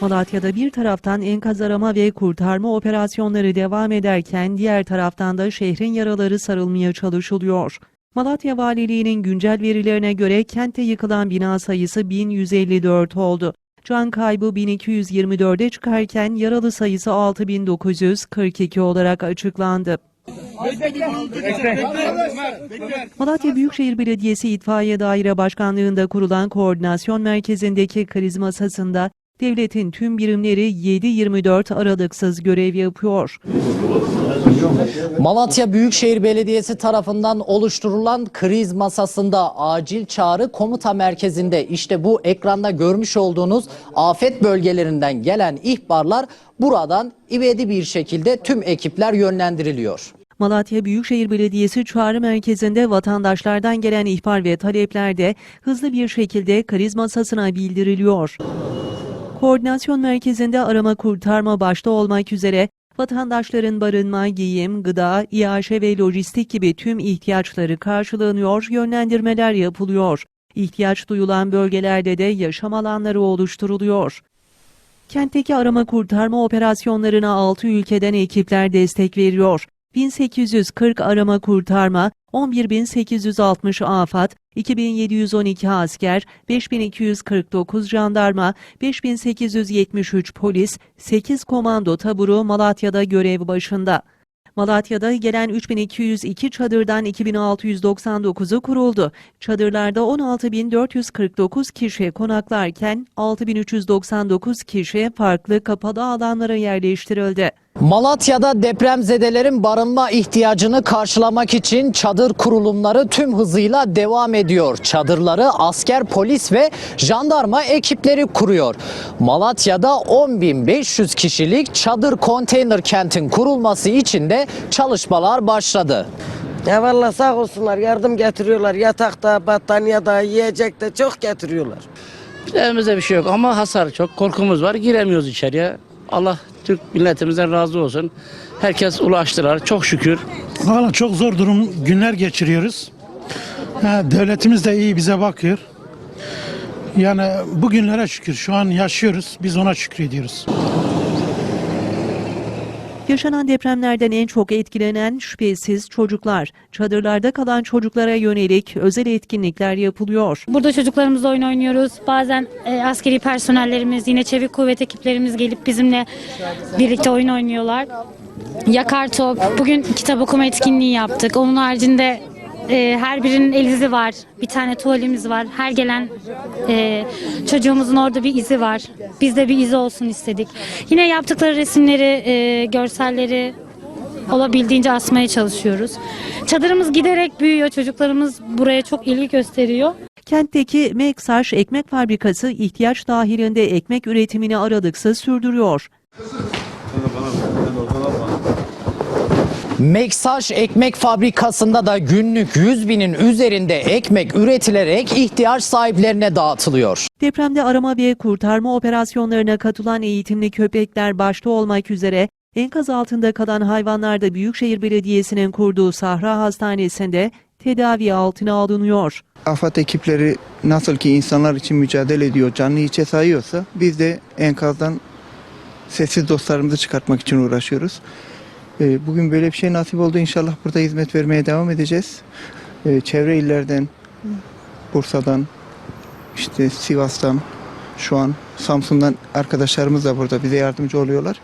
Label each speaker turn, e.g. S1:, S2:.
S1: Malatya'da bir taraftan enkaz arama ve kurtarma operasyonları devam ederken diğer taraftan da şehrin yaraları sarılmaya çalışılıyor. Malatya Valiliği'nin güncel verilerine göre kentte yıkılan bina sayısı 1154 oldu. Can kaybı 1224'e çıkarken yaralı sayısı 6942 olarak açıklandı. Malatya Büyükşehir Belediyesi İtfaiye Daire Başkanlığı'nda kurulan koordinasyon merkezindeki kriz masasında devletin tüm birimleri 7-24 aralıksız görev yapıyor.
S2: Malatya Büyükşehir Belediyesi tarafından oluşturulan kriz masasında acil çağrı komuta merkezinde işte bu ekranda görmüş olduğunuz afet bölgelerinden gelen ihbarlar buradan ivedi bir şekilde tüm ekipler yönlendiriliyor.
S1: Malatya Büyükşehir Belediyesi çağrı merkezinde vatandaşlardan gelen ihbar ve talepler de hızlı bir şekilde kriz masasına bildiriliyor. Koordinasyon merkezinde arama kurtarma başta olmak üzere vatandaşların barınma, giyim, gıda, iaşe ve lojistik gibi tüm ihtiyaçları karşılanıyor, yönlendirmeler yapılıyor. İhtiyaç duyulan bölgelerde de yaşam alanları oluşturuluyor. Kentteki arama kurtarma operasyonlarına 6 ülkeden ekipler destek veriyor. 1840 arama kurtarma, 11860 afat, 2712 asker, 5249 jandarma, 5873 polis, 8 komando taburu Malatya'da görev başında. Malatya'da gelen 3202 çadırdan 2699'u kuruldu. Çadırlarda 16449 kişi konaklarken 6399 kişi farklı kapalı alanlara yerleştirildi.
S2: Malatya'da depremzedelerin barınma ihtiyacını karşılamak için çadır kurulumları tüm hızıyla devam ediyor. Çadırları asker, polis ve jandarma ekipleri kuruyor. Malatya'da 10.500 kişilik çadır konteyner kentin kurulması için de çalışmalar başladı.
S3: Ya vallahi sağ olsunlar yardım getiriyorlar. Yatakta, battaniyede, yiyecek de çok getiriyorlar.
S4: Evimizde bir şey yok ama hasar çok. Korkumuz var. Giremiyoruz içeriye. Allah Türk milletimizden razı olsun. Herkes ulaştılar. Çok şükür.
S5: Valla çok zor durum günler geçiriyoruz. Ha, devletimiz de iyi bize bakıyor. Yani bugünlere şükür şu an yaşıyoruz. Biz ona şükrediyoruz.
S1: Yaşanan depremlerden en çok etkilenen şüphesiz çocuklar. Çadırlarda kalan çocuklara yönelik özel etkinlikler yapılıyor.
S6: Burada çocuklarımızla oyun oynuyoruz. Bazen e, askeri personellerimiz, yine çevik kuvvet ekiplerimiz gelip bizimle birlikte oyun oynuyorlar. Yakar top. Bugün kitap okuma etkinliği yaptık. Onun haricinde e, her birinin el izi var. Bir tane tuvalimiz var. Her gelen e, çocuğumuzun orada bir izi var. Biz de bir izi olsun istedik. Yine yaptıkları resimleri, e, görselleri olabildiğince asmaya çalışıyoruz. Çadırımız giderek büyüyor. Çocuklarımız buraya çok ilgi gösteriyor.
S1: Kentteki Meksaş Ekmek Fabrikası ihtiyaç dahilinde ekmek üretimini aralıksız sürdürüyor.
S2: Meksaş Ekmek Fabrikası'nda da günlük 100 binin üzerinde ekmek üretilerek ihtiyaç sahiplerine dağıtılıyor.
S1: Depremde arama ve kurtarma operasyonlarına katılan eğitimli köpekler başta olmak üzere enkaz altında kalan hayvanlar da Büyükşehir Belediyesi'nin kurduğu Sahra Hastanesi'nde tedavi altına alınıyor.
S7: AFAD ekipleri nasıl ki insanlar için mücadele ediyor, canlı içe sayıyorsa biz de enkazdan sessiz dostlarımızı çıkartmak için uğraşıyoruz. Ee, Bugün böyle bir şey nasip oldu. İnşallah burada hizmet vermeye devam edeceğiz. Ee, Çevre illerden, Bursa'dan, işte Sivas'tan, şu an Samsun'dan arkadaşlarımız da burada bize yardımcı oluyorlar.